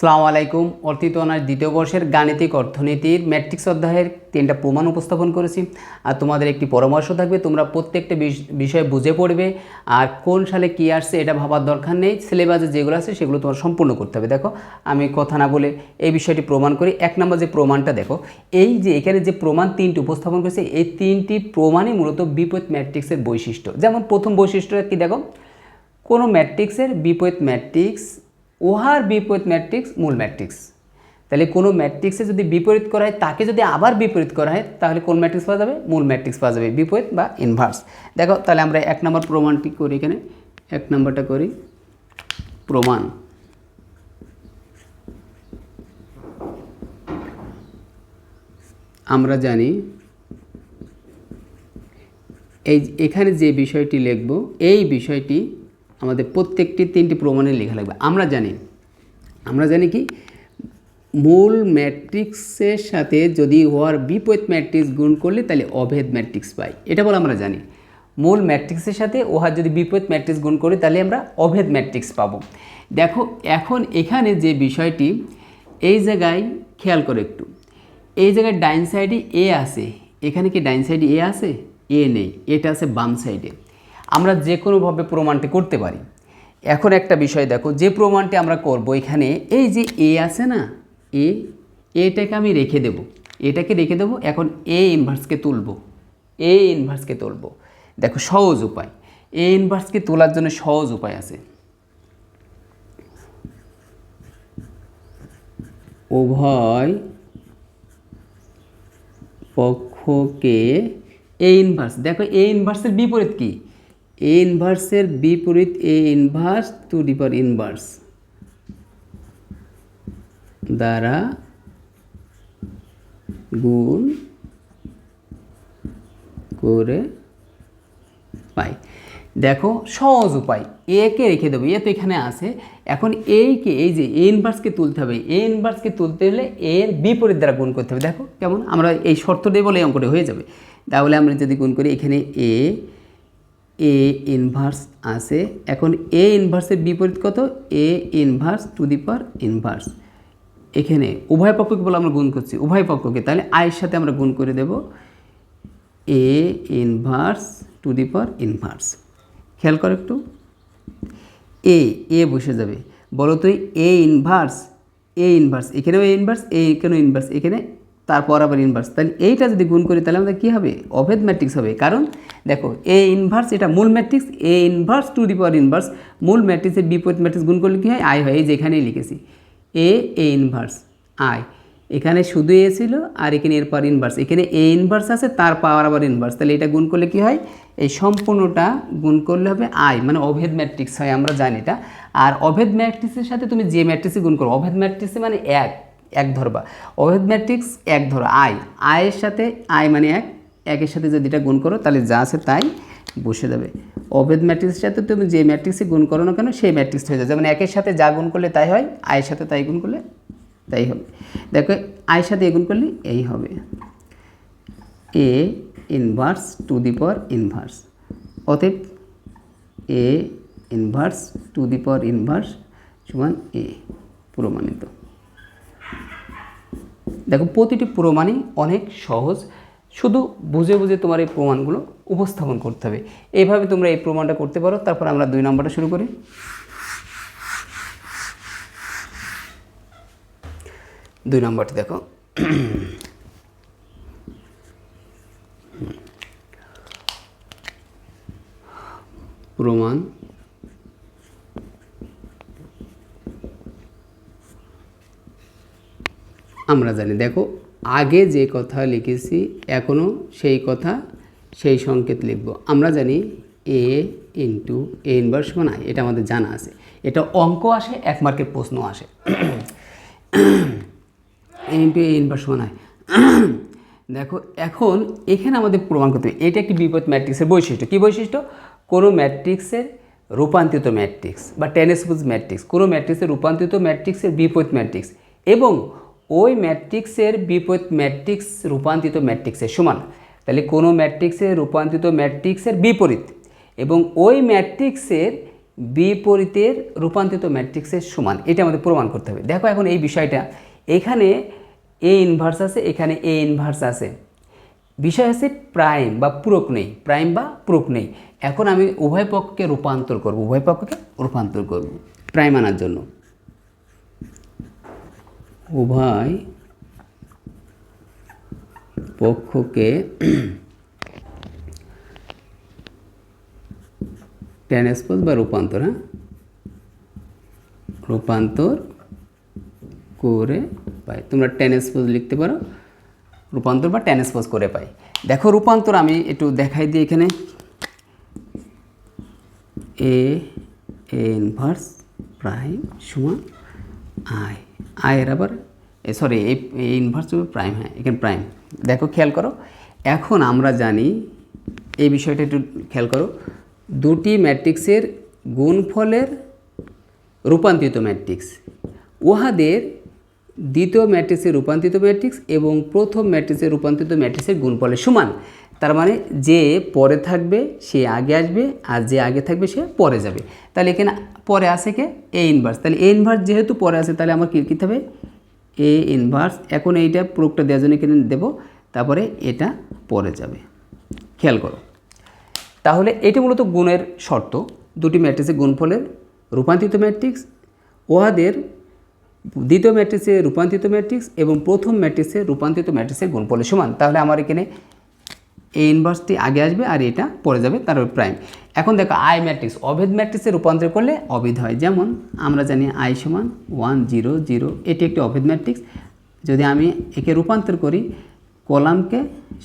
সালামু আলাইকুম। অর্থিত অনার্স দ্বিতীয় বর্ষের গাণিতিক অর্থনীতির ম্যাট্রিক্স অধ্যায়ের তিনটা প্রমাণ উপস্থাপন করেছি। আর তোমাদের একটি পরামর্শ থাকবে, তোমরা প্রত্যেকটা বিষ- বিষয় বুঝে পড়বে। আর কোন সালে কী আসছে এটা ভাবার দরকার নেই। সিলেবাসে যেগুলো আছে সেগুলো তোমার সম্পূর্ণ করতে হবে। দেখো, আমি কথা না বলে এই বিষয়টি প্রমাণ করি। এক নম্বর যে প্রমাণটা, দেখো, এই যে এখানে যে প্রমাণ তিনটি উপস্থাপন করেছে, এই তিনটি প্রমাণই মূলত বিপরীত ম্যাট্রিক্সের বৈশিষ্ট্য। যেমন প্রথম বৈশিষ্ট্যটা কি, দেখো, কোনো ম্যাট্রিক্সের বিপরীত ম্যাট্রিক্স উহার বিপরীত ম্যাট্রিক্স মূল ম্যাট্রিক্স। তাহলে কোনো ম্যাট্রিক্সে যদি বিপরীত করা হয়, তাকে যদি আবার বিপরীত করা হয়, তাহলে কোন ম্যাট্রিক্স পাওয়া যাবে? মূল ম্যাট্রিক্স পাওয়া যাবে, বিপরীত বা ইনভার্স দেখো, তাহলে আমরা এক নম্বর প্রমাণটি করি এখানে। এক নম্বরটা করি। প্রমাণ। আমরা জানি, এই এখানে যে বিষয়টি লিখব, এই বিষয়টি আমাদের প্রত্যেকটি তিনটি প্রমাণে লেখা লাগবে। আমরা জানি আমরা জানি কি, মূল ম্যাট্রিক্সের সাথে যদি ওয়ার বিপরীত ম্যাট্রিক্স গুণ করলে তাহলে অভেদ ম্যাট্রিক্স পাই। এটা বলে আমরা জানি। মূল ম্যাট্রিক্সের সাথে ওহার যদি বিপরীত ম্যাট্রিক্স গুণ করি তাহলে আমরা অভেদ ম্যাট্রিক্স পাবো। দেখো, এখন এখানে যে বিষয়টি, এই জায়গায় খেয়াল করে একটু। এই জায়গায় ডাইন সাইডে এ আছে। এখানে কি ডাইন সাইডে এ আছে? এ নেই। এটা আছে বাম সাইডে। আমরা যে কোনোভাবে প্রমাণটি করতে পারি। এখন একটা বিষয় দেখো, যে প্রমাণটি আমরা করব এখানে, এই যে এ আছে না, এ, এটাকে আমি রেখে দেব। এটাকে রেখে দেবো, এখন এ ইনভার্সকে তুলব। এ ইনভার্সকে তুলব। দেখো, সহজ উপায়। এ ইনভার্সকে তোলার জন্য সহজ উপায় আছে। উভয় পক্ষকে এ ইনভার্স দেখো, এ ইনভার্সের বিপরীত কি? এ ইনভার্সের বিপরীত A inverse to the power inverse দ্বারা গুণ করে পাই। দেখো, সহজ উপায়। একে রেখে দেবো এ তো এখানে আছে। এখন এইকে এই যে এ ইনভার্সকে তুলতে হবে এ ইনভার্সকে তুলতে হলে এর বিপরীত দ্বারা গুণ করতে হবে। দেখো, কেমন? আমরা এই শর্তটাই বলে অঙ্কটা হয়ে যাবে। তাহলে আমরা যদি গুণ করি এখানে এ এ ইনভার্স আছে এখন এ ইনভার্সের বিপরীত কত? A inverse to the power inverse এখানে উভয় পক্ষকে বলে আমরা গুণ করছি, উভয় পক্ষকে। তাহলে আয়ের সাথে আমরা গুণ করে দেব। A inverse to the power inverse খেয়াল কর একটু। এ এ বসে যাবে। বলো তুই এ ইনভার্স এ ইনভার্স এখানেও এ ইনভার্স এ এখানেও ইনভার্স এখানে তারপর আবার ইনভার্স তাহলে এইটা যদি গুণ করি, তাহলে আমাদের কী হবে? অভেদ ম্যাট্রিক্স হবে। কারণ দেখো এ ইনভার্স এটা মূল matrix A inverse to the power inverse মূল ম্যাট্রিক্সের বিপরীত ম্যাট্রিক্স গুণ করলে কী হয়? আই হয়। এই যে এখানেই লিখেছি। এ এ ইনভার্স আই এখানে শুধু এ ছিল আর এখানে এরপর ইনভার্স এখানে এ ইনভার্স আছে, তার পাওয়ার আবার ইনভার্স তাহলে এটা গুণ করলে কি হয়? এই সম্পূর্ণটা গুণ করলে হবে আই মানে অভেদ ম্যাট্রিক্স হয়, আমরা জানি এটা। আর অভেদ ম্যাট্রিক্সের সাথে তুমি যে ম্যাট্রিক্সে গুণ করো, অভেদ ম্যাট্রিক্সে মানে এক। এক ধরবা। অভেদ ম্যাট্রিক্স এক ধরো, আই। আয়ের সাথে, আই মানে এক। একের সাথে যদি এটা গুণ করো, তাহলে যা আছে তাই বসে যাবে। অভেদ ম্যাট্রিক্সের সাথে তুমি যে ম্যাট্রিক্সে গুণ করো না কেন, সেই ম্যাট্রিক্স হয়ে যাবে। যেমন একের সাথে যা গুণ করলে তাই হয় আয়ের সাথে তাই গুণ করলে তাই হবে। দেখো আয়ের সাথে গুণ করলে এই হবে। A inverse to the power inverse অতএব A inverse to the power inverse সমান এ, প্রমাণিত। দেখো, প্রতিটি প্রমাণই অনেক সহজ। শুধু বুঝে বুঝে তোমার এই প্রমাণগুলো উপস্থাপন করতে হবে। এইভাবে তোমরা এই প্রমাণটা করতে পারো। তারপর আমরা দুই নম্বরটা শুরু করি। দুই নম্বরটি দেখো। প্রমাণ আমরা জানি। দেখো, আগে যে কথা লিখেছি এখনও সেই কথা, সেই সংকেত লিখব। আমরা জানি এ ইন্টু এ ইনভার্স সমান আই এটা আমাদের জানা আছে। এটা অঙ্ক আসে, এক মার্কের প্রশ্ন আসে। এ ইন্টু এ ইনভার্স সমান আই দেখো, এখন এখানে আমাদের প্রমাণ করতে হবে। এটা একটি বিপদ ম্যাট্রিক্সের বৈশিষ্ট্য। কী বৈশিষ্ট্য? কোনো ম্যাট্রিক্সের রূপান্তরিত ম্যাট্রিক্স বা টেনেসপুজ ম্যাট্রিক্স। কোনো ম্যাট্রিক্সের রূপান্তরিত ম্যাট্রিক্সের বিপরীত ম্যাট্রিক্স। এবং ওই ম্যাট্রিক্সের বিপরীত ম্যাট্রিক্স রূপান্তরিত ম্যাট্রিক্সের সমান। তাহলে কোনো ম্যাট্রিক্সের রূপান্তরিত ম্যাট্রিক্সের বিপরীত এবং ওই ম্যাট্রিক্সের বিপরীতের রূপান্তরিত ম্যাট্রিক্সের সমান। এটা আমাদের প্রমাণ করতে হবে। দেখো এখন এই বিষয়টা। এখানে এ ইনভার্স আছে, এখানে এ ইনভার্স আছে। বিষয় আছে প্রাইম বা পূরক নেই। প্রাইম বা পূরক নেই। এখন আমি উভয় পক্ষকে রূপান্তর করব, উভয় পক্ষকে রূপান্তর করব প্রাইম আনার জন্য। উভয় পক্ষকে ট্রান্সপোজ বা রূপান্তর হ্যাঁ? রূপান্তর করে পাই। তোমরা ট্রান্সপোজ লিখতে পারো, রূপান্তর বা ট্রান্সপোজ করে পাই। দেখো রূপান্তর আমি একটু দেখাই দিই এখানে। এ ইনভার্স প্রাইম সমান আই আয়ের আবার সরি এই ইনভার্স প্রাইম হ্যাঁ এখানে প্রাইম দেখো, খেয়াল করো, এখন আমরা জানি, এই বিষয়টা একটু খেয়াল করো, দুটি ম্যাট্রিক্সের গুণফলের রূপান্তরিত ম্যাট্রিক্স। উহাদের দ্বিতীয় ম্যাট্রিক্সের রূপান্তরিত ম্যাট্রিক্স এবং প্রথম ম্যাট্রিক্সের রূপান্তরিত ম্যাট্রিক্সের গুণফলের সমান। তার মানে যে পরে থাকবে, সে আগে আসবে, আর যে আগে থাকবে, সে পরে যাবে। তাহলে এখানে পরে আসে কে? এ ইনভার্স তাহলে এ ইনভার্স যেহেতু পরে আসে তাহলে আমার কী কী হবে? এ ইনভার্স এখন এইটা প্রোগটা দেওয়ার জন্য এখানে দেবো, তারপরে এটা পরে যাবে। খেয়াল করো। তাহলে এটি মূলত গুণের শর্ত, দুটি ম্যাট্রিক্সের গুণফলের রূপান্তরিত ম্যাট্রিক্স উহাদের দ্বিতীয় ম্যাট্রিক্সে রূপান্তরিত ম্যাট্রিক্স এবং প্রথম ম্যাট্রিক্সে রূপান্তরিত ম্যাট্রিক্সের গুণফলের সমান। তাহলে আমার এখানে এই ইনভার্সটি আগে আসবে আর এটা পরে যাবে তার প্রাইম এখন দেখো আই ম্যাট্রিক্স অভেদ ম্যাট্রিক্সে রূপান্তর করলে অবিধ হয়। যেমন আমরা জানি আই সমান ওয়ান জিরো জিরো এটি একটি অভেদ ম্যাট্রিক্স যদি আমি একে রূপান্তর করি, কলামকে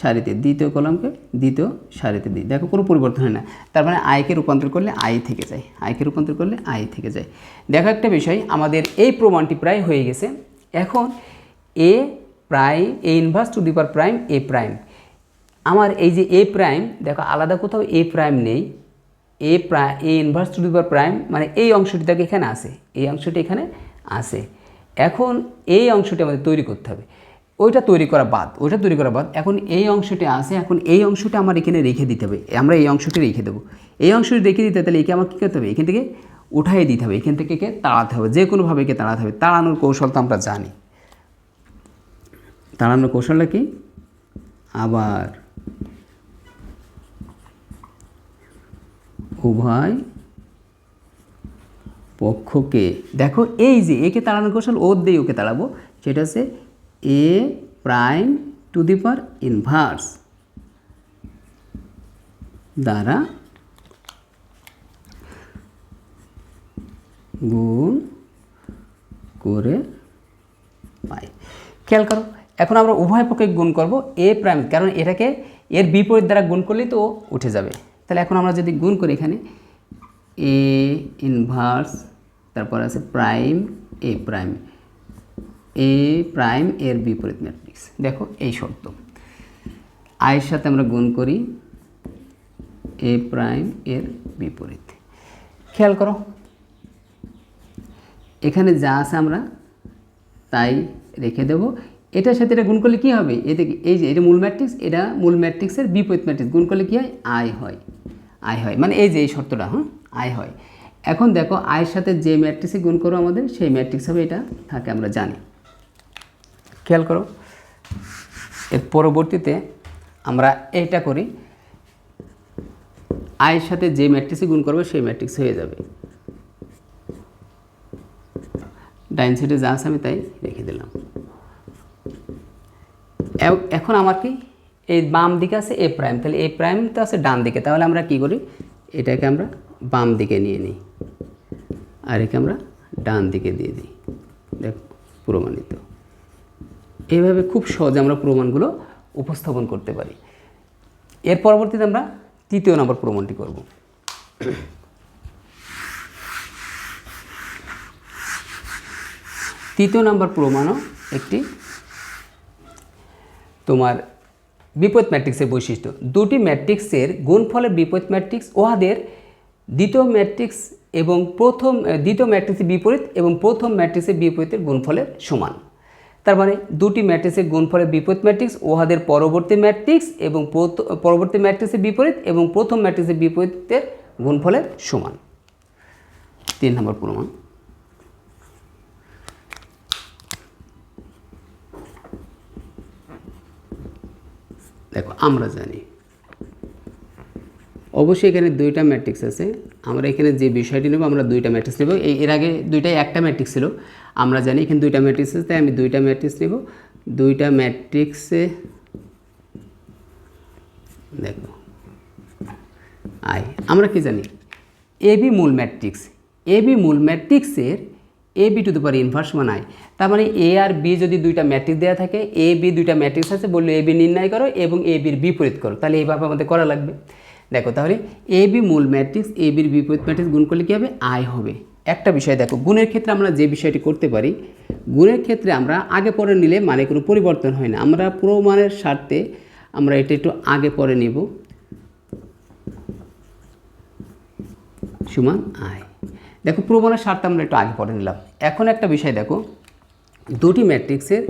সারিতে, দ্বিতীয় কলামকে দ্বিতীয় সারিতে দিই। দেখো কোনো পরিবর্তন হয় না। তার মানে আয়কে রূপান্তর করলে আই থেকে যায়। আয়কে রূপান্তর করলে আই থেকে যায়। দেখো একটা বিষয়, আমাদের এই প্রমাণটি প্রায় হয়ে গেছে। এখন A prime A inverse to the power prime A prime আমার এই যে এ প্রাইম দেখো আলাদা কোথাও এ প্রাইম নেই। A prime A inverse to the power prime মানে এই অংশটি দেখো এখানে আসে এই অংশটি এখানে আসে এখন এই অংশটি আমাদের তৈরি করতে হবে। ওইটা তৈরি করা বাদ, ওইটা তৈরি করা বাদ। এখন এই অংশটি আসে এখন এই অংশটা আমার এখানে রেখে দিতে হবে। আমরা এই অংশটি রেখে দেবো। এই অংশটি রেখে দিতে তাহলে একে আমার কী করতে হবে? এখান থেকে উঠাই দিতে হবে। এখান থেকে একে তাড়াতে হবে। যে কোনোভাবে একে তাড়াতে হবে। তাড়ানোর কৌশল তো আমরা জানি। তাড়ানোর কৌশলটা কি? আবার উভয় পক্ষকে, দেখো এই যে একে তাড়ানোর কৌশল ওর দিয়ে ওকে তাড়াবো, সেটা হচ্ছে A prime to the power inverse দ্বারা গুণ করে পাই। খেয়াল করো, এখন আমরা উভয় পক্ষে গুণ করব, এ প্রাইম, কারণ এটাকে এর বিপরীত দ্বারা গুণ করলেই তো ও উঠে যাবে। তাহলে এখন আমরা যদি গুণ করি এখানে এ ইনভার্স তারপর আছে prime A prime A prime এর বিপরীত ম্যাট্রিক্স দেখো এই শর্ত। আয়ের সাথে আমরা গুণ করি এ প্রাইম এর বিপরীত। খেয়াল করো, এখানে যা আছে আমরা তাই রেখে দেব। এটার সাথে এটা গুণ করলে কী হবে? এতে এই যে এটা মূল ম্যাট্রিক্স এটা মূল ম্যাট্রিক্সের বিপরীত ম্যাট্রিক্স গুণ করলে কী হয়? আয় হয়। আয় হয়। মানে এই যে এই শর্তটা হ্যাঁ? আয় হয়। এখন দেখো আয়ের সাথে যে ম্যাট্রিক্সে গুণ করো আমাদের, সেই ম্যাট্রিক্স হবে এটা থাকে আমরা জানি। খেয়াল করো, এর পরবর্তীতে আমরা এটা করি আয়ের সাথে যে ম্যাট্রিক্সে গুণ করব, সেই ম্যাট্রিক্স হয়ে যাবে। ডাইন সাইডে যা আছে আমি তাই রেখে দিলাম। এখন আমার কি? এই বাম দিকে আছে এ প্রাইম। তাহলে এ প্রাইম তো আছে ডান দিকে। তাহলে আমরা কি করি? এটাকে আমরা বাম দিকে নিয়ে নিই। আর একে আমরা ডান দিকে দিয়ে দিই। দেখ, প্রমাণিত। এইভাবে খুব সহজে আমরা প্রমাণগুলো উপস্থাপন করতে পারি। এর পরবর্তীতে আমরা তৃতীয় নম্বর প্রমাণটি করব। তৃতীয় নম্বর প্রমাণও একটি তোমার বিপরীত ম্যাট্রিক্সের বৈশিষ্ট্য। দুটি ম্যাট্রিক্সের গুণফলের বিপরীত ম্যাট্রিক্স উহাদের দ্বিতীয় ম্যাট্রিক্স এবং প্রথম দ্বিতীয় ম্যাট্রিক্সের বিপরীত এবং প্রথম ম্যাট্রিক্সের বিপরীতের গুণফলের সমান। তার মানে দুটি ম্যাট্রিক্সের গুণফলের বিপরীত ম্যাট্রিক্স উহাদের পরবর্তী ম্যাট্রিক্স এবং পরবর্তী ম্যাট্রিক্সের বিপরীত এবং প্রথম ম্যাট্রিক্সের বিপরীতের গুণফলের সমান। তিন নম্বর প্রমাণ। দেখো, আমরা জানি। অবশ্যই এখানে দুইটা ম্যাট্রিক্স আছে। আমরা এখানে যে বিষয়টি নেব, আমরা দুইটা ম্যাট্রিক্স নেব। এর আগে দুইটাই একটা ম্যাট্রিক্স ছিল। আমরা জানি এখানে দুইটা ম্যাট্রিক্স আছে, তাই আমি দুইটা ম্যাট্রিক্স নেব। দুইটা ম্যাট্রিক্সে দেখো আই আমরা কি জানি? এ বি মূল ম্যাট্রিক্স এ বি মূল ম্যাট্রিক্সের A B to the power inverse মান তার মানে এ আর বি যদি দুইটা ম্যাট্রিক্স দেওয়া থাকে এ বি দুইটা ম্যাট্রিক্স আছে, বললে এ বি নির্ণয় করো এবং এ বির বিপরীত করো। তাহলে এইভাবে আমাদের করা লাগবে। দেখো তাহলে এ বি মূল ম্যাট্রিক্স এ বির বিপরীত ম্যাট্রিক্স গুণ করলে কী হবে? আই হবে। একটা বিষয় দেখো, গুণের ক্ষেত্রে আমরা যে বিষয়টি করতে পারি, গুণের ক্ষেত্রে আমরা আগে পরে নিলে মানে কোনো পরিবর্তন হয় না। আমরা প্রমাণের স্বার্থে আমরা এটা একটু আগে পরে নিব। সমান আয় দেখো, প্রমাণের স্বার্থে আমরা একটু আগে পরে নিলাম। এখন একটা বিষয় দেখো, দুটি ম্যাট্রিক্সের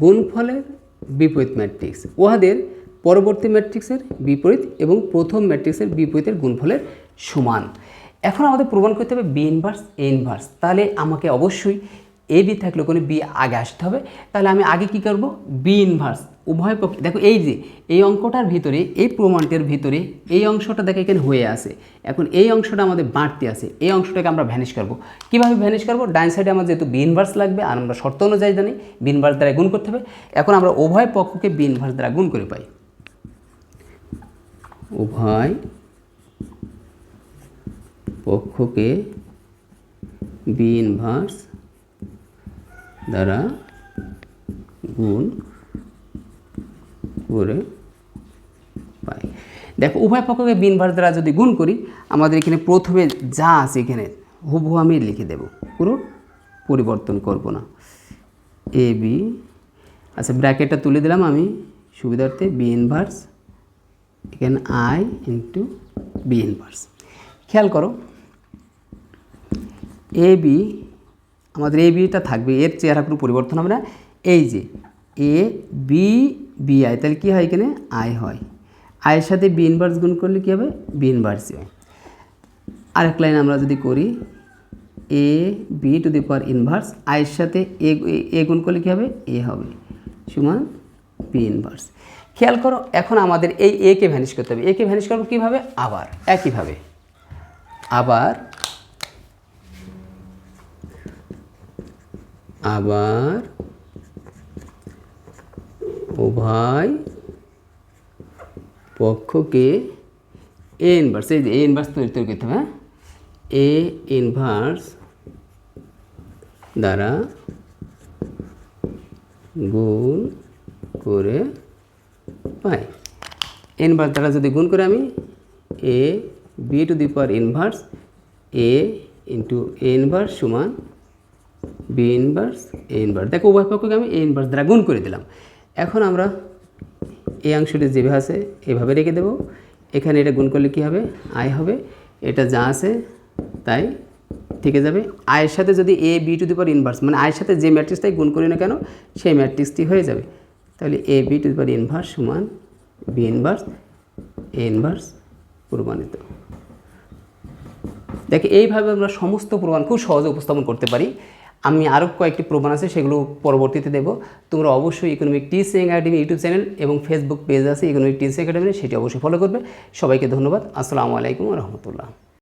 গুণফলের বিপরীত ম্যাট্রিক্স। উহাদের পরবর্তী ম্যাট্রিক্সের বিপরীত এবং প্রথম ম্যাট্রিক্সের বিপরীতের গুণফলের সমান। এখন আমাদের প্রমাণ করতে হবে বি ইনভার্স এ ইনভার্স তাহলে আমাকে অবশ্যই এ বি থাকলে কোনো বি আগে আসতে হবে। তাহলে আমি আগে কি করব? বি ইনভার্স উভয় পক্ষে দেখো এই যে, এই অঙ্কটার ভিতরে, এই প্রমাণটির ভিতরে, এই অংশটা দেখো এখানে হয়ে আছে। এখন এই অংশটা আমাদের বাড়তি আছে। এই অংশটাকে আমরা ভ্যানিশ করব। কীভাবে ভ্যানিশ করব? ডাইন সাইডে আমার যেহেতু বি ইনভার্স লাগবে, আর আমরা শর্ত অনুযায়ী জানি বি ইনভার্স দ্বারা গুণ করতে হবে। এখন আমরা উভয় পক্ষকে বি ইনভার্স দ্বারা গুণ করে পাই। উভয় পক্ষকে বি ইনভার্স দ্বারা গুণ করে পাই দেখো, উভয় পক্ষকে বি ইনভার্স দ্বারা যদি গুণ করি, আমাদের এখানে প্রথমে যা আছে এখানে, হুবহু আমি লিখে দেব। পুরো পরিবর্তন করব না। এ, বি আচ্ছা ব্র্যাকেটটা তুলে দিলাম আমি। সুবিধার্থে বি ইনভার্স এখানে আই ইন্টু বি ইনভার্স খেয়াল করো, এ, বি, আমাদের এ বিটা থাকবে, এর চেহারা কোনো পরিবর্তন হবে না। এই যে, এ, বি বি আই, তাহলে কী হয় এখানে? আই হয়। আয়ের সাথে বি ইনভার্স গুণ করলে কী হবে? বি ইনভার্সই হয়। আরেক লাইন আমরা যদি করি, A, B to the power inverse আয়ের সাথে এ এ গুণ করলে কী হবে? এ হবে। সমান বি ইনভার্স খেয়াল করো, এখন আমাদের এই এ কে ভ্যানিশ করতে হবে। এ কে ভ্যানিশ করব কীভাবে? আবার, একইভাবে। আবার আবার উভয় পক্ষকে এ ইনভার্স এই যে এ ইনভার্স তৈরি তৈরি করতে হবে হ্যাঁ? এ ইনভার্স দ্বারা গুণ করে পাই। ইনভার্স দ্বারা যদি গুণ করে আমি A B to the power inverse A into A inverse সমান বি ইনভার্স এ ইনভার্স দেখো উভয় পক্ষকে আমি এ ইনভার্স দ্বারা গুণ করে দিলাম। এখন আমরা এই অংশটি যেভাবে আছে, এভাবে রেখে দেবো। এখানে এটা গুণ করলে কী হবে? আয় হবে। এটা যা আছে, তাই থেকে যাবে। আয়ের সাথে যদি A B to the inverse মানে আয়ের সাথে যে ম্যাট্রিক্সটাই গুণ করি না কেন, সেই ম্যাট্রিক্সটি হয়ে যাবে। তাহলে A B to the inverse সমান বি ইনভার্স এ ইনভার্স প্রমাণিত দেখে এইভাবে আমরা সমস্ত প্রমাণ খুব সহজে উপস্থাপন করতে পারি। আমি আরও কয়েকটি প্রমাণ আছে, সেগুলো পরবর্তীতে দেব। তোমরা অবশ্যই ইকোনমিক টিস একাডেমি ইউটিউব চ্যানেল এবং ফেসবুক পেজ আছে ইকোনমিক টিস একাডেমি সেটি অবশ্যই ফলো করবে। সবাইকে ধন্যবাদ। আসসালামু আলাইকুম রহমতুল্লাহ।